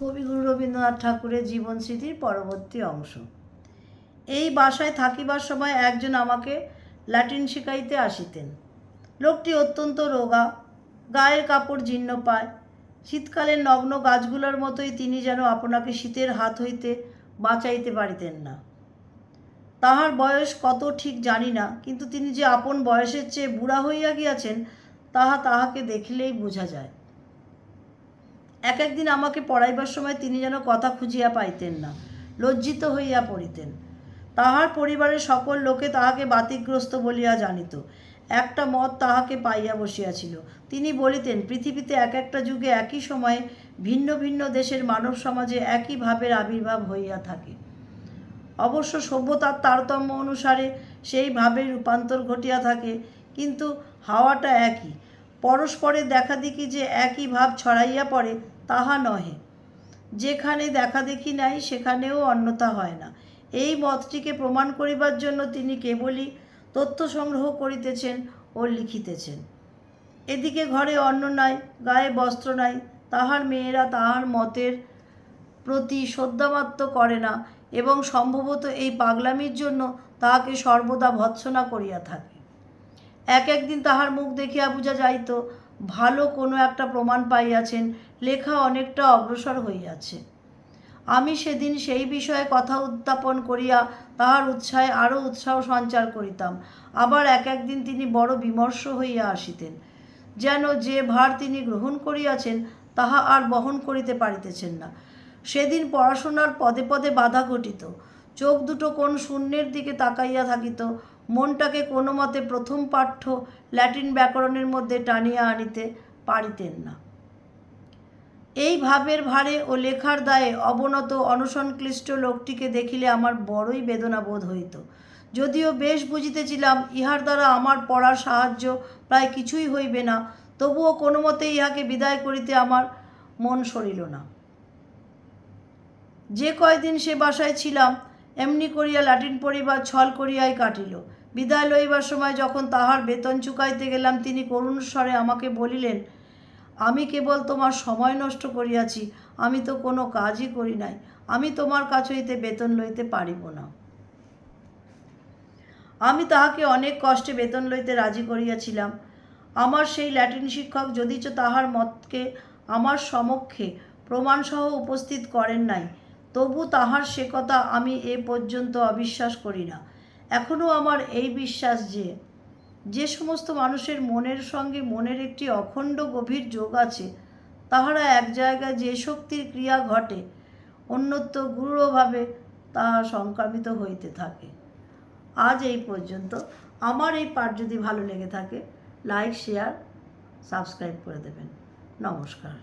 কবিগুরু রবীন্দ্রনাথ ঠাকুরের জীবন স্মৃতির পরবর্তী অংশ। এই বাসায় থাকিবার সময় একজন আমাকে ল্যাটিন শিখাইতে আসিতেন। লোকটি অত্যন্ত রোগা, গায়ের কাপড় জীর্ণ পায়। শীতকালের নগ্ন গাছগুলোর মতোই তিনি যেন আপনাকে শীতের হাত হইতে বাঁচাইতে পারিতেন না। তাহার বয়স কত ঠিক জানি না, কিন্তু তিনি যে আপন বয়সের চেয়ে বুড়া হইয়া গিয়াছেন, তাহা তাহাকে দেখিলেই বোঝা যায়। এক একদিন আমাকে পড়াইবার সময় তিনি যেন কথা খুঁজিয়া পাইতেন না, লজ্জিত হইয়া পড়িতেন। তাহার পরিবারের সকল লোকে তাহাকে বাতিগ্রস্ত বলিয়া জানিত। একটা মত তাহাকে পাইয়া বসিয়াছিল। তিনি বলিতেন, পৃথিবীতে এক একটা যুগে একই সময়ে ভিন্ন ভিন্ন দেশের মানব সমাজে একই ভাবের আবির্ভাব হইয়া থাকে। অবশ্য সভ্যতার তারতম্য অনুসারে সেই ভাবের রূপান্তর ঘটিয়া থাকে, কিন্তু হাওয়াটা একই। পরস্পরের দেখাদেখি যে একই ভাব ছড়াইয়া পড়ে, তাহা নহে। যেখানে দেখাদেখি নাই, সেখানেও অন্যতা হয় না। এই মতটিকে প্রমাণ করিবার জন্য তিনি কেবলই তথ্য সংগ্রহ করিতেছেন ও লিখিতেছেন। এদিকে ঘরে অন্ন নাই, গায়ে বস্ত্র নাই, তাহার মেয়েরা তাহার মতের প্রতি শ্রদ্ধামাত্র করে না এবং সম্ভবত এই পাগলামির জন্য তাহাকে সর্বদা ভৎসনা করিয়া থাকে। এক একদিন তাহার মুখ দেখিয়া বুঝা যাইত, ভালো কোনো একটা প্রমাণ পাইয়াছেন, লেখা অনেকটা অগ্রসর হইয়াছে। আমি সেদিন সেই বিষয়ে কথা উত্থাপন করিয়া তাহার উৎসাহে আরও উৎসাহ সঞ্চার করিতাম। আবার এক একদিন তিনি বড় বিমর্ষ হইয়া আসিতেন। যেন যে ভার তিনি গ্রহণ করিয়াছেন, তাহা আর বহন করিতে পারিতেছেন না। সেদিন পড়াশোনার পদে পদে বাধা ঘটিত। চোখ দুটো কোন শূন্যের দিকে তাকাইয়া থাকিত। মনটাকে কোনো মতে প্রথম পাঠ্য ল্যাটিন ব্যাকরণের মধ্যে টানিয়া আনিতে পারিতেন না। এই ভাবের ভারে ও লেখার দায়ে অবনত অনশনক্লিষ্ট লোকটিকে দেখিলে আমার বড়ই বেদনা বোধ হইত। যদিও বেশ বুঝিতেছিলাম, ইহার দ্বারা আমার পড়ার সাহায্য প্রায় কিছুই হইবে না, তবুও কোনো মতে ইহাকে বিদায় করিতে আমার মন সরিল না। যে কয়দিন সে বাসায় ছিলাম, এমনি করিয়া ল্যাটিন পড়িবার ছল করিয়াই কাটিল। বিদায় লইবার সময় যখন তাহার বেতন চুকাইতে গেলাম, তিনি করুণ স্বরে আমাকে বলিলেন, আমি কেবল তোমার সময় নষ্ট করিয়াছি, আমি তো কোনো কাজই করি নাই, আমি তোমার কাছ হইতে বেতন লইতে পারিব না। আমি তাহাকে অনেক কষ্টে বেতন লইতে রাজি করিয়াছিলাম। আমার সেই ল্যাটিন শিক্ষক যদিচ তাহার মতকে আমার সমক্ষে প্রমাণসহ উপস্থিত করেন নাই, তবু তাহার সে কথা আমি এ পর্যন্ত অবিশ্বাস করি না। এখনও আমার এই বিশ্বাস যে যে সমস্ত মানুষের মনের সঙ্গে মনের একটি অখণ্ড গভীর যোগ আছে, তাহারা এক জায়গায় যে শক্তির ক্রিয়া ঘটে, অন্যত্র গূঢ়ভাবে তাহা সংক্রামিত হইতে থাকে। আজ এই পর্যন্ত। আমার এই পাঠ যদি ভালো লেগে থাকে লাইক শেয়ার সাবস্ক্রাইব করে দেবেন। নমস্কার।